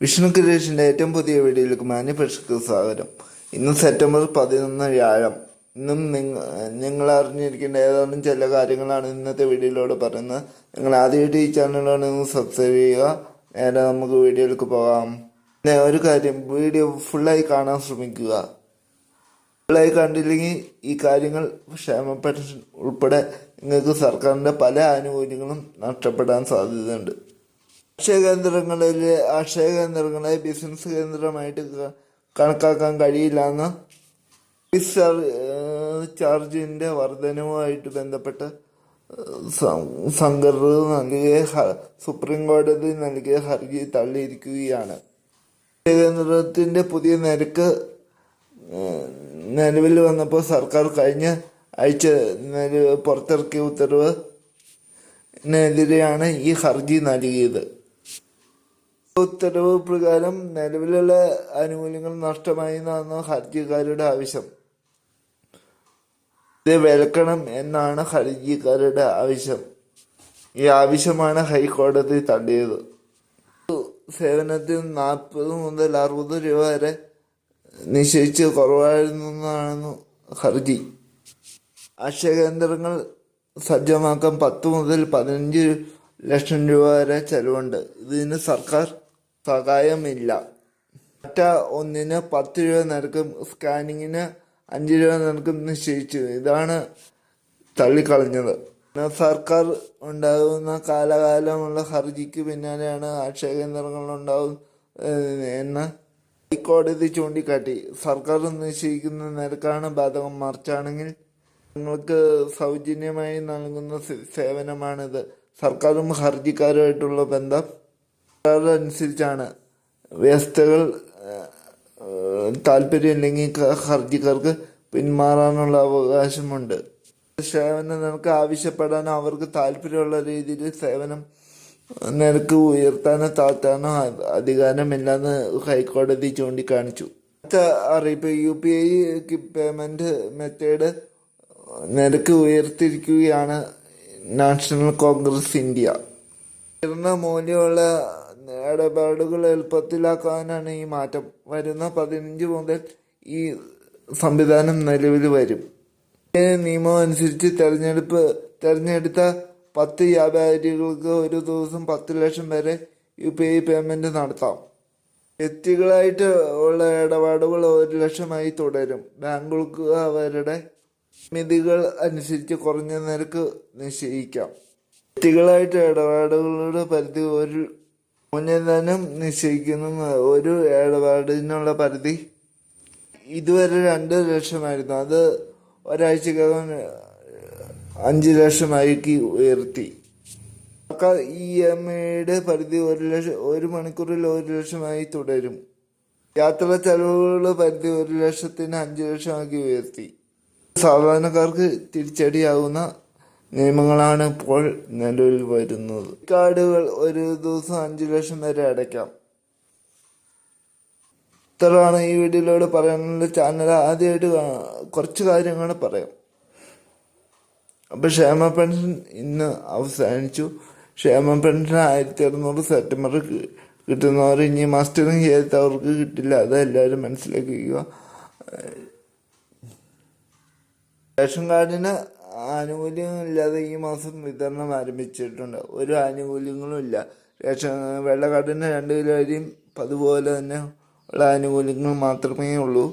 വിഷ്ണു ക്രിയേഷന്റെ ഏറ്റവും പുതിയ വീഡിയോയിലേക്ക് മാനുപക്ഷക്ക് സ്വാഗതം. ഇന്ന് സെപ്റ്റംബർ പതിനൊന്ന് വ്യാഴം. ഇന്നും നിങ്ങൾ നിങ്ങൾ അറിഞ്ഞിരിക്കേണ്ട ഏതാനും ചില കാര്യങ്ങളാണ് ഇന്നത്തെ വീഡിയോയിലൂടെ പറയുന്നത്. നിങ്ങൾ ആദ്യമായിട്ട് ഈ ചാനലിലൂടെ നിങ്ങൾ സബ്സ്ക്രൈബ് ചെയ്യുക. നേരെ നമുക്ക് വീഡിയോയിലേക്ക് പോകാം. പിന്നെ ഒരു കാര്യം വീഡിയോ ഫുള്ളായി കാണാൻ ശ്രമിക്കുക. ഫുള്ളായി കണ്ടില്ലെങ്കിൽ ഈ കാര്യങ്ങൾ ക്ഷേമ പെൻഷൻ ഉൾപ്പെടെ നിങ്ങൾക്ക് സർക്കാരിന്റെ പല ആനുകൂല്യങ്ങളും നഷ്ടപ്പെടാൻ സാധ്യതയുണ്ട്. അക്ഷയ കേന്ദ്രങ്ങളിൽ അക്ഷയ കേന്ദ്രങ്ങളെ ബിസിനസ് കേന്ദ്രമായിട്ട് കണക്കാക്കാൻ കഴിയില്ല എന്ന് ചാർജിന്റെ വർധനവുമായിട്ട് ബന്ധപ്പെട്ട് സംഘർ നൽകിയ സുപ്രീം കോടതി നൽകിയ ഹർജി തള്ളിയിരിക്കുകയാണ്. കേന്ദ്രത്തിന്റെ പുതിയ നിരക്ക് നിലവിൽ വന്നപ്പോൾ സർക്കാർ കഴിഞ്ഞ നില- പുറത്തിറക്കിയ ഉത്തരവ് എതിരെയാണ് ഈ ഹർജി നൽകിയത്. ഉത്തരവ് പ്രകാരം നിലവിലുള്ള ആനുകൂല്യങ്ങൾ നഷ്ടമായി എന്നാണ് ഹർജിക്കാരുടെ ആവശ്യം. ഇത് വിലക്കണം എന്നാണ് ഹർജിക്കാരുടെ ആവശ്യം. ഈ ആവശ്യമാണ് ഹൈക്കോടതി തള്ളിയത്. സേവനത്തിന് നാൽപ്പത് മുതൽ അറുപത് രൂപ വരെ നിശ്ചയിച്ച് കുറവായിരുന്നാണ് ഹർജി. അക്ഷയ കേന്ദ്രങ്ങൾ സജ്ജമാക്കാൻ പത്ത് മുതൽ പതിനഞ്ച് ലക്ഷം രൂപ വരെ ചെലവുണ്ട്. ഇതിന് സർക്കാർ സഹായമില്ല. ഡാറ്റ ഒന്നിന് പത്ത് രൂപ നിരക്കും സ്കാനിങ്ങിന് അഞ്ച് രൂപ നിരക്കും നിശ്ചയിച്ചു. ഇതാണ് തള്ളിക്കളഞ്ഞത്. സർക്കാർ ഉണ്ടാകുന്ന കാലകാലമുള്ള ഹർജിക്ക് പിന്നാലെയാണ് അക്ഷയ കേന്ദ്രങ്ങൾ ഉണ്ടാകും എന്ന് ഹൈക്കോടതി ചൂണ്ടിക്കാട്ടി. സർക്കാർ നിശ്ചയിക്കുന്ന നിരക്കാണ് ബാധകം. മറിച്ചാണെങ്കിൽ നിങ്ങൾക്ക് സൗജന്യമായി നൽകുന്ന സേവനമാണിത്. സർക്കാരും ഹർജിക്കാരുമായിട്ടുള്ള ബന്ധം അനുസരിച്ചാണ് വ്യവസ്ഥകൾ താല്പര്യമില്ലെങ്കിൽ ഹർജിക്കാർക്ക് പിന്മാറാനുള്ള അവകാശമുണ്ട്. സേവനം നിനക്ക് ആവശ്യപ്പെടാനോ അവർക്ക് താല്പര്യമുള്ള രീതിയിൽ സേവനം നിരക്ക് ഉയർത്താനോ താഴ്ത്താനോ അധികാരമില്ലെന്ന് ഹൈക്കോടതി ചൂണ്ടിക്കാണിച്ചു. അറിയിപ്പ് U P I payment method നിരക്ക് ഉയർത്തിരിക്കുകയാണ് നാഷണൽ കോൺഗ്രസ് ഇന്ത്യ. ഉയർന്ന മൂല്യമുള്ള ഇടപാടുകൾ എളുപ്പത്തിലാക്കാനാണ് ഈ മാറ്റം. വരുന്ന പതിനഞ്ച് മുതൽ ഈ സംവിധാനം നിലവിൽ വരും. നിയമം അനുസരിച്ച് തെരഞ്ഞെടുപ്പ് തെരഞ്ഞെടുത്ത പത്ത് വ്യാപാരികൾക്ക് ഒരു ദിവസം പത്ത് ലക്ഷം വരെ യു പി ഐ പേയ്മെന്റ് നടത്താം. വ്യക്തികളായിട്ട് ഉള്ള ഇടപാടുകൾ ഒരു ലക്ഷമായി തുടരും. ബാങ്കുകൾക്ക് അവരുടെ മിതികൾ അനുസരിച്ച് കുറഞ്ഞ നിരക്ക് നിശ്ചയിക്കാം. വ്യക്തികളായിട്ട് ഇടപാടുകളുടെ പരിധി ഒരു മൂല്യധനം നിശ്ചയിക്കുന്ന. ഒരു ഇടപാടിനുള്ള പരിധി ഇതുവരെ രണ്ട് ലക്ഷമായിരുന്നു. അത് ഒരാഴ്ചക്കകം അഞ്ച് ലക്ഷമാക്കി ഉയർത്തി. ഇ എം ഐയുടെ പരിധി ഒരു ലക്ഷം ഒരു മണിക്കൂറിൽ ഒരു ലക്ഷമായി തുടരും. യാത്രാ ചെലവുകളുടെ പരിധി ഒരു ലക്ഷത്തിന് അഞ്ച് ലക്ഷമാക്കി ഉയർത്തി. സാധാരണക്കാർക്ക് തിരിച്ചടിയാകുന്ന നിയമങ്ങളാണ് ഇപ്പോൾ നിലവിൽ വരുന്നത് കാർഡുകൾ ഒരു ദിവസം അഞ്ച് ലക്ഷം വരെ അടയ്ക്കാം. ഇത്രയാണ് ഈ വീഡിയോയിലൂടെ പറയാനുള്ള ചാനൽ ആദ്യമായിട്ട് കുറച്ച് കാര്യങ്ങൾ പറയാം. അപ്പം ക്ഷേമ പെൻഷൻ ഇന്ന് അവസാനിച്ചു. ക്ഷേമ പെൻഷൻ ആയിരത്തി അറുന്നൂറ് സെപ്റ്റംബർ കിട്ടുന്നവർ ഇനി മാസ്റ്ററിങ് ചെയ്യാത്തവർക്ക് കിട്ടില്ല. അത് എല്ലാവരും മനസ്സിലാക്കുക റേഷൻ കാർഡിന് ആനുകൂല്യമില്ലാതെ ഈ മാസം വിതരണം ആരംഭിച്ചിട്ടുണ്ട്. ഒരു ആനുകൂല്യങ്ങളും ഇല്ല. റേഷൻ വെള്ള കാർഡിന് രണ്ട് കിലോ അരിയും അതുപോലെ തന്നെ ഉള്ള ആനുകൂല്യങ്ങൾ മാത്രമേ ഉള്ളൂ